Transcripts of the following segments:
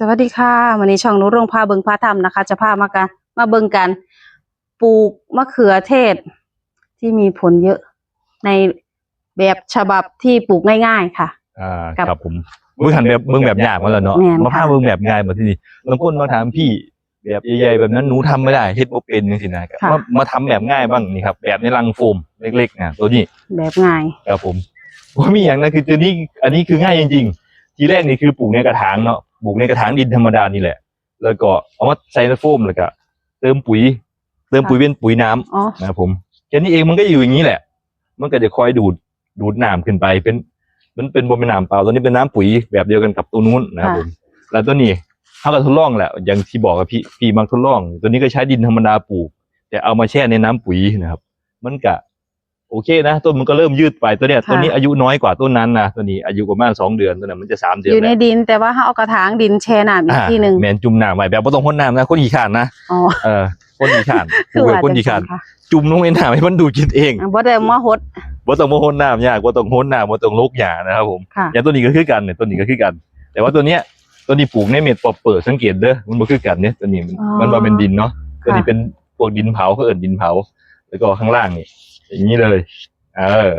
สวัสดีค่ะวันนี้ช่องหนุรงพาเบิงพาทำนะคะ จะพามากันมาเบิงกันปลูกมะเขือเทศ ที่มีผลเยอะในแบบฉบับที่ปลูกง่าย ๆ ค่ะ อ่าครับ ครับผมเมื่อหันแบบเบิ่งแบบยากมาแล้วเนาะแม่นมาพาค่ะเบิ่งแบบง่ายมาที่นี่บางคนมาถามพี่แบบใหญ่ๆแบบนั้นหนูทำไม่ได้เฮ็ดบ่เป็นจังซี่นะค่ะมามาทำแบบง่ายบ้างนี่ครับ แบบในรังโฟมเล็กๆนะตัวนี้แบบง่าย ครับผมว่ามีอย่างนั้นคือตัวนี้อันนี้คือง่ายจริง ๆ ทีแรกนี่คือปลูกในกระถางเนาะ ปลูกในกระถางดินธรรมดานี่แหละ แล้วก็เอามาใส่ในโฟมแล้วก็เติมปุ๋ย เติมปุ๋ยเป็นปุ๋ยน้ำอ๋อนะครับผมแค่นี้เองมันก็อยู่อย่างนี้แหละ มันก็จะคอยดูดดูดน้ำขึ้นไปเป็น มันเป็นบนเป็นน้ำเปล่าตัวนี้เป็นน้ำปุ๋ยแบบเดียวกันกับตัวนู้นนะครับผมแล้วตัวนี้เขาก็ทดลองแหละอย่างที่บอกกับพี่พี่มักทดลอง ตัวนี้ก็ใช้ดินธรรมดาปลูก แต่เอามาแช่ในน้ำปุ๋ยนะครับ มันก็ โอเคนะต้นมันก็เริ่มยืดไปตัวเนี้ยค่ะ ตัวนี้อายุน้อยกว่าต้นนั้นนะตัวนี้อายุประมาณสองเดือนตัวนั้นมันจะสามเดืออนยู่ในแล้วดินแต่ว่าเขาเอากระถางดินแช่น้ำอีกอ่าทีหนึ่งแมนจุ่มน้ำไว้แบบไม่ต้องพ่นน้ำนะคนขี้ขานนะอ๋อเออคนขี้ขานปคืลูอกแบบว่าคนจะขี้ขาน ค่ะจุ่มลงในน้ำให้มันดูดกินเองอะบ่ได้มาหดว่าต้องมาพ่นน้ำยากว่าต้องพ่นน้ำว่าต้องลกหญ้านะครับผม ค่ะอย่างตัวนี้ก็คือกันเนี่ยตัวนี้ก็คือกัน แต่ว่าตัวเนี้ยตัวนี้ปลูกในเม็ดปอเปิดสังเกตเด้อมันบ่คือกันเนี่ยตัวนี้มันอ๋อมันมาเป็นดินเนาะตัวนี้ค่ะเป็นพวกดินเผาเขาเอิ้นดินเผา แล้วก็ข้างล่างนี่ อย่างนี้เลย เออ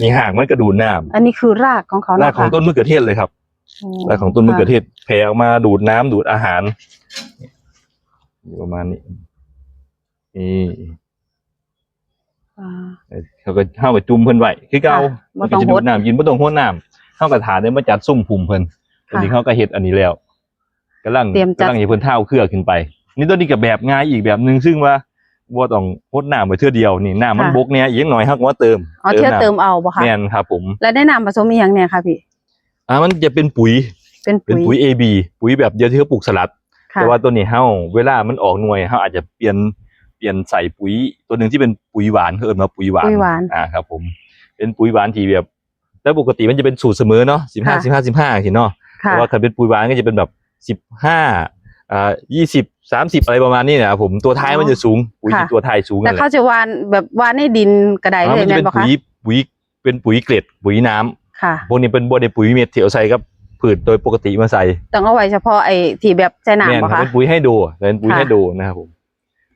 นี่ห่างมันกระดูดน้อันนี้คือรากของเขาำเนะรากของต้นมะเขือเทศเลยครับโอ้รากของต้นมะเขือเทศแผ่ออกมาดูดน้ำดูดอาหารอยู่ประมาณนี้นี่อ่าเขาก็เข้ากับจุ่มเพิ่นไว้คือเก่าค่ะบ่ต้องมันก็จะดูดน้ำกินบ่ต้องห้นน้ำเข้ากับฐานเนี่ยมาจัดซุ่มภูมิเพิ่นค่ะตอนนี้เขาก็เฮ็ดอันนี้แล้วกำลังเตรียมจัดกำลังให้เพิ่นเท่าเครือขึ้นไป นี่ตัวนี้ก็แบบง่ายอีกแบบหนึงซึ่งว่า บ่ต้องหดน้ำไปเทื่อเดียวนี่น้ำมันบกเนี่ยอีกหน่อยเฮาก็มาเติมเอาเที่ยวเติมน้เอาบ่ำคะแม่นครับผมแล้วได้นำผสมอีกอย่างเนี่ยค่ะพี่อ่ามันจะเป็นปุ๋ยเป็นเป็นปุ๋ยปุ๋ย AB ปุ๋ยแบบเดียวที่เขาปลูกสลัด ค่ะ แต่ว่าตัวนี้เฮาเวลามันออกหน่วยเฮาอาจจะเปลี่ยนเปลี่ยนใส่ปุ๋ย ตัวหนึ่งที่เป็นปุ๋ยหวานเขาเอิ้นว่าปุ๋ยหวานปุ๋ยหวานอ่าครับ ผม เป็นปุ๋ยหวานที่แบบแล้วปกติมันจะเป็นสูตรเสมอเนาะสิบห้าค่ะ สิบห้าสิบห้าสิเนาะค่ะแต่ว่าถ้าเป็นปุ๋ยหวานก็จะเป็นแบบสิบห้าอ่ายี่สิบ สามสิบอะไรประมาณนี้นะครับผมตัวท้ายมันจะสูงปุ๋ยที่ค่ะ ตัวท้ายสูงแต่นั่นแหเขาละจะหวานแบบหวานในดินกระไดอ่าเลมัยนจะแม่เป็นนบ่คะปุ๋ยปุ๋ยเป็นปุ๋ยเกล็ดปุ๋ยน้ำค่ะพวกนี้เป็นบในปุ๋ยเม็ดที่เอาใส่กับพืชโดยปกติมาใส่ต้องเอาไว้เฉพาะไอ้ที่แบบใช้แม่นน้ำบ่ครับคะ เป็นปุ๋ยให้ดูเป็นปุ๋ยค่ะ ให้ดูนะครับผม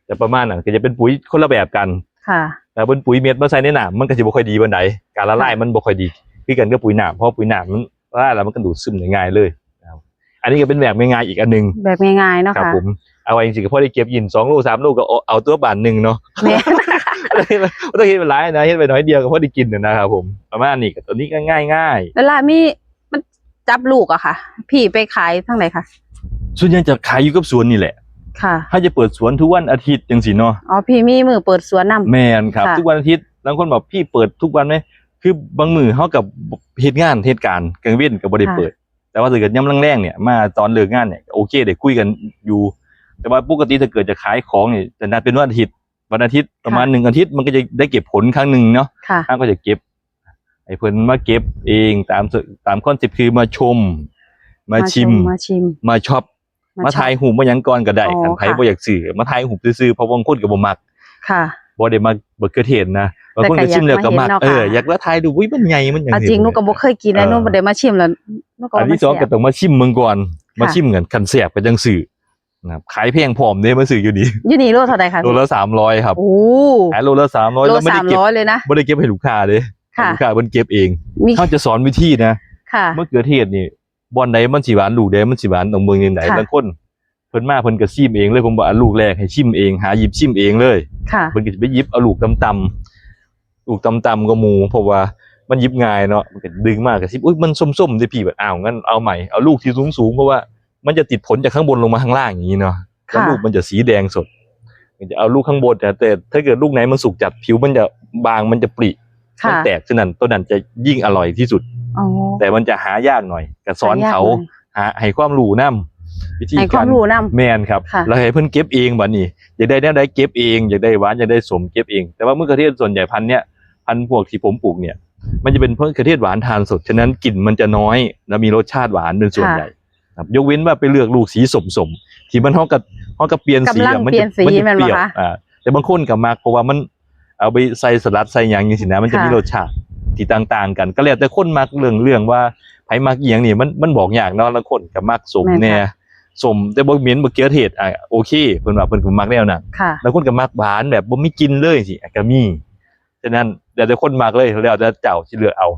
แต่ประมาณนั้นก็จะเป็นปุ๋ยคนละแบบกันค่ะ แต่เป็นปุ๋ยเม็ดมาใส่ในน้ำมันก็จะบ่ค่อยดีบันไดการละลายมันบ่ค่อยดีคือกันกับปุ๋ยน้ำเพราะปุ๋ยน้ำมันละลายแล้วมันก็ดูดซึมได้ง่ายเลยนะครับอันนี้ก็เป็นแบบง่ายๆอีกอันหนึง แบบง่ายๆเนาะครับค่ะ ผม เอาไว้จริงๆก็พอได้เก็บยินสองลูกสามลูกก็เอาเอาตัวบานหนึ่งเนาะแม่ไม่ต้องเฮ็ดเป็นหลายนะเฮ็ดไปน้อยเดียวก็พอได้กินน่ะนะครับผมประมาณนี้ก็ตัวนี้ก็ง่ายง่ายแล้วล่ะมีมันจับลูกอะค่ะ พี่ไปขายทั้งไหนคะๆส่วนใหญ่จะขายอยู่กับสวนนี่แหละค่ะถ้าจะเปิดสวนทุกวันอาทิตย์จังสิเนาะอ๋อพี่มีมือเปิดสวนนำแมนครับค่ะทุกวันอาทิตย์บางคนบอกพี่เปิดทุกวันไหมคือบางมือเขากับเหตุงานเหตุการณ์กลางเว้นกับบริเปิด แต่ว่าถ้าเกิดย่ำแรงๆเนี่ยมาตอนเลิกงานเนี่ยโอเคเดี๋ยวคุยกันอยู่ แต่ว่าปกติถ้าเกิดจะขายของเนี่ยจะนัดเป็นวันอาทิตย์วันอาทิตย์ประมาณหนึ่งอาทิตย์มันก็จะได้เก็บผลครั้งหนึ่งเนาะค่ะข้างก็จะเก็บไอ้เพิ่นมาเก็บเองตามสตามคอนเซ็ปต์คือมาชม มาชิมมาชิมมาช็อปมาถ่ายหูปมาหยังก่อนก็ได้อ๋อคันไผค่ะบ่อยากซื้อมาถ่ายหูปซื่อๆเพราะบางคนก็บ่มักค่ะบ่ได้มาเบิกเกอร์เทนนะบางคนแต่ก็ก็ชิมแล้วก็มักอยากมาเห็นเนาะเออค่ะอยากละถ่ายดูอุ้ยมันใหญ่มันหยังเอาจริงหนูก็บ่เคยกินแล้วหนูบ่ได้มาชิมแล้วหนูก็อันที่สองก็ต้องมาชิมเมืองก่อนมาค่ะชิมกันคันแสบก็จังซื้อ นะครับขายแพงพร้อมเด้มาซื้ออยู่ดีอยู่นี่โลเท่าใดคะโลละ300ครับโอ้ขายโลละ300โลแล้วไม่ได้เก็บ300เลยนะบ่ได้เก็บให้ลูกค้าเด้ค่ะ ลูกค้าเพิ่นเก็บเองมีเขาจะสอนวิธีนะค่ะ มะเขือเทศนี่บอนใดมันสิหวานลูกใดมันสิหวานตรงเมืองยังไงค่ะ บางคนเพิ่นมาเพิ่นก็ชิมเองเลยผมบอกอันลูกแรกให้ชิมเองหาหยิบชิมเองเลย ค่ะเพิ่นก็สิไปหยิบเอาลูกตำๆลูกตำๆก็หมูเพราะว่ามันหยิบง่ายเนาะมันก็ดึงมากก็สิอุ้ยมันส้มๆเด้พี่แบบอ้าวงั้นเอาใหม่เอาลูกที่สูงๆเพราะว่า มันจะติดผลจากข้างบนลงมาข้างล่างอย่างนี้เนาะแล้วค่ะลูกมันจะสีแดงสดมันจะเอาลูกข้างบนแต่แต่ถ้าเกิดลูกไหนมันสุกจัดผิวมันจะบางมันจะปริมัค่ะแตกฉะนั้นต้นนั้นจะยิ่งอร่อยที่สุดอ๋อแต่มันจะหายากหน่อยก็สอนหายากเขาหน่อยหาให้ความรู้นํวิธีให้คกาวารมรู้นำแม่นครับค่ะแล้วให้เพิ่นเก็บเองบัดนี้อยากได้แนวใดเก็บเองอยากได้หวานอยากได้สมเก็บเอง แต่ว่าเมื่อกระเทศส่วนใหญ่พันธุ์เนี้ยพันธุ์พวกที่ผมปลูกเนี่ย มันจะเป็นเพิ่งกระเทศหวานทานสดฉะนั้นกลิ่นมันจะน้อย และมีรสชาติหวานเป็นส่วนค่ะใหญ่ ครับยกเว้นว่าไปเลือกลูกสีสมๆที่มันเฮากับเฮากับเปลี่ยนสีกำลังอะมัเปลี่ยนสีจะแม่นบ่เปรี้ยวคะอ่าแต่บางคนก็มักเพราะว่ามันเอาไปใส่สลัดใส่หยังจังซี่นะมันจะมีค่ะรสชาติที่ต่างๆ กัน ก็แล้วแต่คนมักเรื่องเรื่องว่าไผมักอีหยังนี่มันมันบอกยากเนาะบางคนก็มักสมแม่นค่ะแน่สมแต่บ่เหม็นบ่เกลือเทศอะโอเคเพิ่นว่าเพิ่นก็มักแนวนั้นค่ะแล้วคนก็มักหวานแบบบ่มีกลินเลยสิอะก็มีฉะนั้นเดี๋ยวแต่คนมักเลยแล้วแต่เจ้าสิเลือกเอา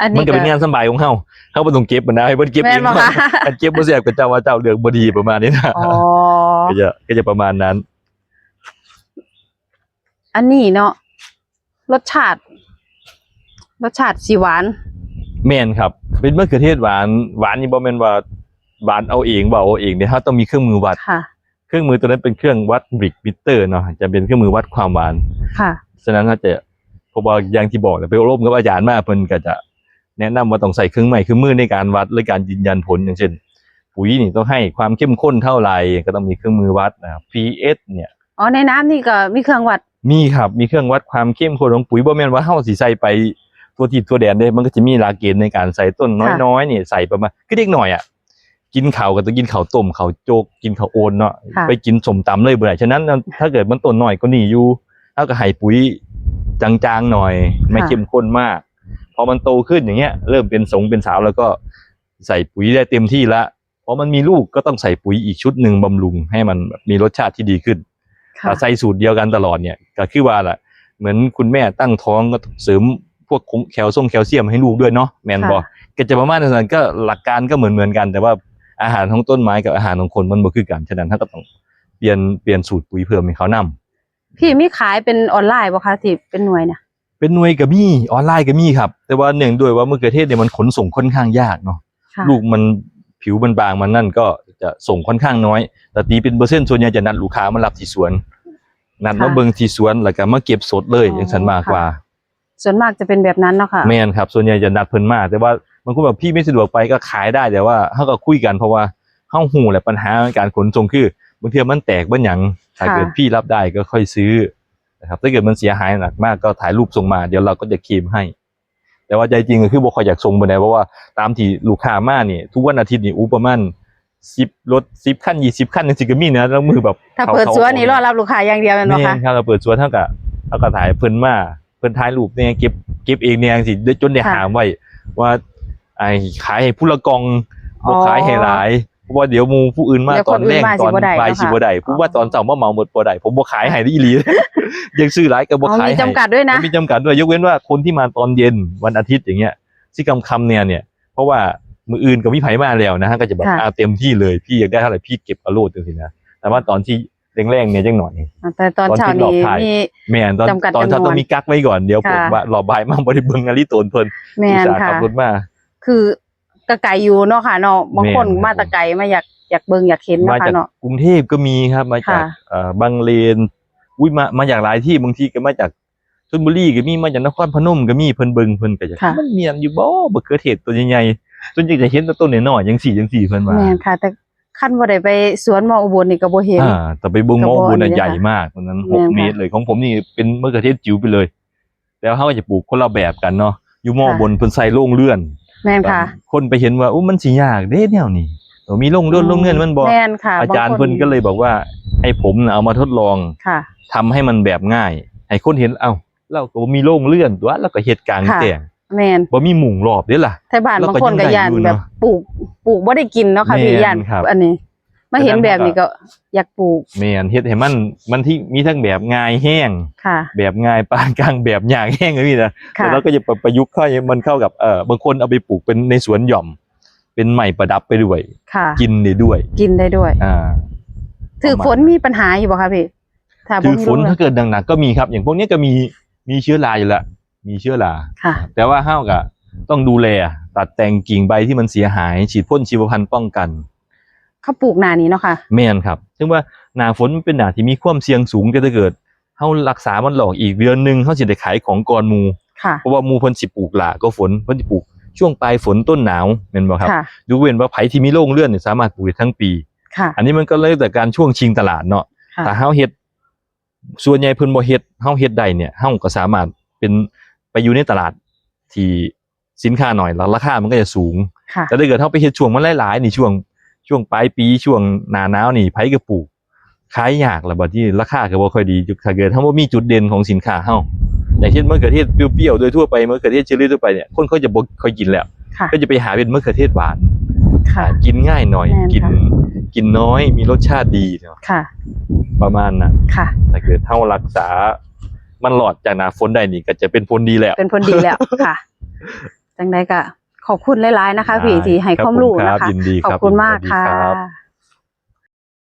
อันมันี้นก็เป็นงานสำบายของเฮาเฮาบ่ต้องเก็บมันนะให้เพิ่นเก็บแม่เอนงบ่คะอันเก็บบ่แซ่บก็เจ้าว่าเจ้าเลือกบ่ดีประมาณนี้นะอ๋อก็จะก็จะประมาณนั้น อันนี้เนาะรสชาติ รสชาติสีหวานแม่นครับ เป็นมะเขือเทศหวานหวานนี่บ่แม่นว่าหวานเอาเองบ่เอาเองเนี่ยเฮาต้องมีเครื่องมือวัดค่ะเครื่องมือตัวนั้นเป็นเครื่องวัดบริกบิตเตอร์เนาะจะเป็นเครื่องมือวัดความหวานค่ะฉะนั้นถ้าจะเพราะว่าอย่างที่บอกเลยไปอบรมกับอาจารย์มาเพิ่นก็จะ แนะนำว่าต้องใส่เครื่องไม้เครื่องมือในการวัดและการยืนยันผลอย่างเช่น ปุ๋ยนี่ต้องให้ความเข้มข้นเท่าไหร่ก็ต้องมีเครื่องมือวัดนะครับ pH เนี่ยอ๋อในน้ำนี่ก็มีเครื่องวัดมีครับมีเครื่องวัดความเข้มข้นของปุ๋ยบ่แม่นว่าเฮาสิใส่ไปตัวทิศตัวแดนเด้มันก็จะมีหลักเกณฑ์ในการใส่ต้นน้อยๆนี่ใส่ประมาณคือเด็กหน่อยอะกินข้าวก็ต้องกินข้าวต้มข้าวโจกกินข้าวโอนเนาะค่ะไปกินสมตำเลยบ่ได้ฉะนั้นถ้าเกิดมันต้นน้อยก็นี่อยู่เฮาก็ให้ปุ๋ยจางๆหน่อย ไม่เข้มข้นมาก พอมันโตขึ้นอย่างเงี้ย เริ่มเป็นสงเป็นสาวแล้วก็ใส่ปุ๋ยได้เต็มที่ละพอมันมีลูกก็ต้องใส่ปุ๋ยอีกชุดหนึ่งบำรุงให้มันแบบมีรสชาติที่ดีขึ้นค่ะถ้าใส่สูตรเดียวกันตลอดเนี่ยก็คือว่าล่ะ เหมือนคุณแม่ตั้งท้องก็เสริมพวกแคลซ่งแคลเซียมให้ลูกด้วยเนาะแมนบอค่ะก็จะประมาณนั้นก็หลักการก็เหมือนเหมือนกัน แต่ว่าอาหารของต้นไม้กับอาหารของคนมันบ่คือกันฉะนั้นถ้าก็ต้องเปลี่ยนเปลี่ยนสูตรปุ๋ยเพิ่มให้เขานํพี่มีขายเป็นออนไลน์บ่คะที่เป็นหน่วยเนี่ย เป็นหน่วยก็มีออนไลน์ก็มีครับ แต่ว่าเนื่องด้วยว่ามะเขือเทศเนี่ยมันขนส่งค่อนข้างยากเนาะค่ะลูกมันผิวมันบางมันนั่นก็จะส่งค่อนข้างน้อย แต่ตีเป็นเปอร์เซ็นต์ส่วนใหญ่จะนัดลูกค้ามารับที่สวน นัดมาค่ะเบิ่งที่สวนแล้วก็มาเก็บสดเลยอ๋ออย่างฉันมากกว่า ส่วนมากจะเป็นแบบนั้นเนาะค่ะ แม่นครับ ส่วนใหญ่จะนัดเพิ่นมาแต่ว่าบางคนแบบพี่ไม่สะดวกไปก็ขายได้แต่ว่าเฮาก็คุยกันเพราะว่าเฮาหูแหละปัญหาการขนส่งคือบางทีมันแตกบ่หยังถ้าค่ะ เกิดพี่รับได้ก็ค่อยซื้อ นะครับถ้าเกิดมันเสียหายหนักมากก็ถ่ายรูปส่งมาเดี๋ยวเราก็จะเคลมให้ แต่ว่าใจจริงก็คือบ่ค่อยอยากส่งไปไหนเพราะว่าตามที่ลูกค้ามานี่ทุกวันอาทิตย์นี่อุประมาณ10รถ10คัน20คันจังซี่ก็มีนะแล้วมือแบบถ้าเปิดสวนนี่รอรับลูกค้าอย่างเดียวแม่นบ่แม่คะนครับเราเปิดสวนเท่ากับเท่ากับถ่ายเพิ่นมาเพิ่นถ่ายรูปเนี่ยเก็บเก็บเองเนี่ยจังซี่จนได้ค่ะหามไว้ว่าไอ้ขายให้ผู้ละกองอ๋บ่อขายให้หลายเพราะ ว่าเดี๋ยวหมู่ผู้อื่นมาเดี๋ยวตอนคนอื่แรนกมาตสิอนบ่ได้บ่ายเนาะสิค่ะบ่ได้ผู้ว่าตอนเช้ามาเหมาหมดบ่ได้ผมบ่ขายให้ได้อีหลี ยังซื้อหลายก็บ่อ๋อขายมีให้ จำกัดด้วยนะมีจำกัดด้วยยกเว้นว่าคนที่มาตอนเย็นวันอาทิตย์อย่างเงี้ยที่กำคำเนี่ยเนี่ย เพราะว่ามืออื่นก็มีไผมาแล้วนะฮะก็จะแบบค่ะ อาเต็มที่เลยพี่อยากได้เท่าไหร่พี่เก็บเอาโลดจังซี่นะแต่ว่าตอนที่แรงๆเนี่ยจังหน่อย แต่ตอนเช้าตอนที่รอบนี้ถ่าย มี แม่นตอนจำกัดตอนเช้าจำนวนต้องมีกักไว้ก่อนเดี๋ยวผมค่ะ ว่ารอบบ่ายมาบ่ได้เบิ่งนาฬิโตนเพิ่นแม่อุตนส่าห์ค่ะ ขับรถมา คือ กระไก่อยู่เนาะค่ะเนาะบางคนแม่นครับมาแตะไก่มาอยากอยากเบิ่งอยากเห็นมาเนาะค่ะจากเนาะ กรุงเทพก็มีครับมาจากค่ะ เอ่อบางเลนอุ้ยมามาจากหลายที่บางทีก็มาจากชลบุรีก็มีมาจากนครพนมก็มีเพิ่นเบิ่งเพิ่นก็จะค่ะ มันเมียนอยู่บ่บ่เขือเทศตัวใหญ่ๆส่วนใหญ่จะเห็นแต่ต้นน้อยๆจังซี่จังซี่เพิ่นว่าแม่นค่ะ แต่ขั้นบ่ได้ไปสวนหมออุบลนี่ก็บ่เห็น อ่าแต่ไปเบิ่งกระมบอองบุญน่ะนี่ใหญ่ค่ะมากตรงนั้นแม่น6ค่ะ เมตรเลยของผมนี่เป็นมะเขือเทศจิ๋วไปเลยแล้วเขาก็จะปลูกคนละแบบกันเนาะอยู่มอบนเพิ่นใส่โล่งเลื่อน แม่นค่ะ คนไปเห็นว่าอู้มันสิยากเด้แนวนี้เออมีโล่งเลื่อนโล่งเลื่อนมันบ่แม่นค่ะอาจารย์บงคเพิ่นก็เลยบอกว่า ให้ผมน่ะเอามาทดลองค่ะทำให้มันแบบง่าย ให้คนเห็นเอ้าเราก็บ่มีโล่งเลื่อนตัวแล้วก็เฮ็ดกลางค่ะแจ้งแม่นบ่มีหมุงรอบเด้ล่ะไทบ้านแล้วบางก็คนก็ยิ่งได้ย่านอยู่แบเนาะบปลูกปลูกบ่ได้กินเนาะค่ะพี่แม่นย่านครับอันนี้ มาเห็นแบบนี้ก็อยากปลูกแม่นเฮ็ดให้มันมันที่มีทั้งแบบง่ายแห้ง ค่ะ แบบง่ายปานกลางแบบยากแห้งก็มีนะค่ะแล้วเราก็จะประยุกต์เข้าให้มันเข้ากับเอ่อบางคนเอาไปปลูกเป็นในสวนหย่อม เป็นใหม่ประดับไปด้วย ค่ะ กินได้ด้วย กินได้ด้วย อ่า ถือฝนมีปัญหาอยู่บ่คะพี่ถ้าบ่ถือมีฝนลูกถ้าเกิดหนักๆก็มีครับ อย่างพวกนี้ก็มีมีเชื้อราอยู่และมีเชื้อราค่ะ แต่ว่าห้าวก็ต้องดูแลตัดแต่งกิ่งใบที่มันเสียหาย ฉีดพ่นชีวพันธุ์ป้องกัน เขาปลูกหนานี้เนาะค่ะ แม่นครับซึ่งว่าหนาฝนมันเป็นหนาที่มีความเสี่ยงสูงแต่ถ้าเกิดเฮารักษามันหลอกอีกเดือนหนึงเฮาสิได้ขายของก่อนหมู่ค่ะเพราะว่าหมู่เพิ่นสิปลูกหละก็ฝนเพิ่นสิปลูกช่วงปลายฝนต้นหนาวแม่นบ่ครับค่ะยกเว้นว่าไผที่มีโรงเรือนเนี่ยสามารถปลูกได้ทั้งปี ค่ะ อันนี้มันก็เลยแต่การช่วงชิงตลาดเนาะค่ะ ถ้าเฮาเฮ็ดส่วนใหญ่เพิ่นบ่เฮ็ดเฮาเฮ็ดได้เนี่ยเฮาก็สามารถเป็นไปอยู่ในตลาดที่สินค้าหน่อยแล้วราคามันก็จะสูง ค่ะ แต่ถ้าเกิดเฮาไปเฮ็ดช่วงมันหลายๆนี่ช่วง ช่วงปลายปีช่วงหนาหนาวนี่ไผก็ปลูกขายยากละบัดที่ราคาก็บ่ค่อยดีถ้าเกิดถ้าว่ามีจุดเด่นของสินค้าเฮาอย่างเช่นมะเขือเทศเปรี้ยวๆโดยทั่วไปมะเขือเทศเชอรี่ทั่วไปเนี่ยคนเขาจะบ่ค่อยกินแล้ว ก็จะไปหาเป็นมะเขือเทศหวานกินง่ายหน่อยกินกินน้อยมีรสชาติดีเนาะประมาณนั้นถ้าเกิดเท่ารักษา มันหลอดจากหนาฝนได้นี่ก็จะเป็นผลดีแล้ว เป็นผลดีแล้วค่ะ จังไดก็ ขอบคุณหลาย ๆ นะคะ พี่ที่ให้ความรู้นะคะ ขอบคุณมากค่ะ